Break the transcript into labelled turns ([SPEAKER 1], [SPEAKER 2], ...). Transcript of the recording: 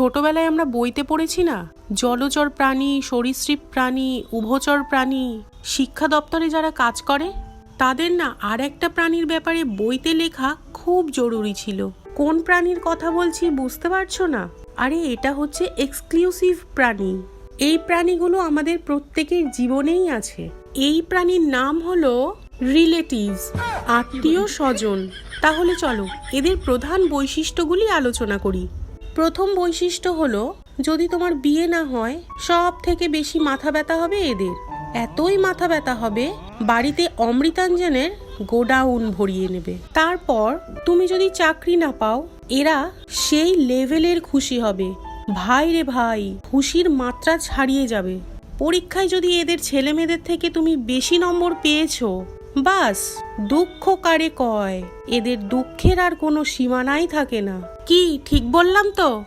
[SPEAKER 1] ছোটবেলায় আমরা বইতে পড়েছি না? জলচর প্রাণী, সরীসৃপ প্রাণী, উভচর প্রাণী, শিক্ষা দপ্তরে যারা কাজ করে, তাদের না আর একটা প্রাণীর ব্যাপারে বইতে লেখা খুব জরুরি ছিল। কোন প্রাণীর কথা বলছি বুঝতে পারছ না? আরে, এটা হচ্ছে এক্সক্লুসিভ প্রাণী। এই প্রাণীগুলো আমাদের প্রত্যেকের জীবনেই আছে। এই প্রাণীর নাম হলো রিলেটিভস, আত্মীয় স্বজন। তাহলে চলো, এদের প্রধান বৈশিষ্ট্যগুলি আলোচনা করি। প্রথম বৈশিষ্ট্য হলো, যদি তোমার বিয়ে না হয় সব থেকে বেশি মাথা ব্যথা হবে এদের। এতই মাথা ব্যথা হবে, বাড়িতে অমৃতাঞ্জনের গোডাউন ভরিয়ে নেবে। তারপর, তুমি যদি চাকরি না পাও, এরা সেই লেভেলের খুশি হবে। ভাই রে ভাই, খুশির মাত্রা ছাড়িয়ে যাবে। পরীক্ষায় যদি এদের ছেলে মেয়েদের থেকে তুমি বেশি নম্বর পেয়েছ বাস, দুঃখ কারে কয়? এদের দুঃখের আর কোনো সীমানাই থাকে না। কি, ঠিক বললাম তো?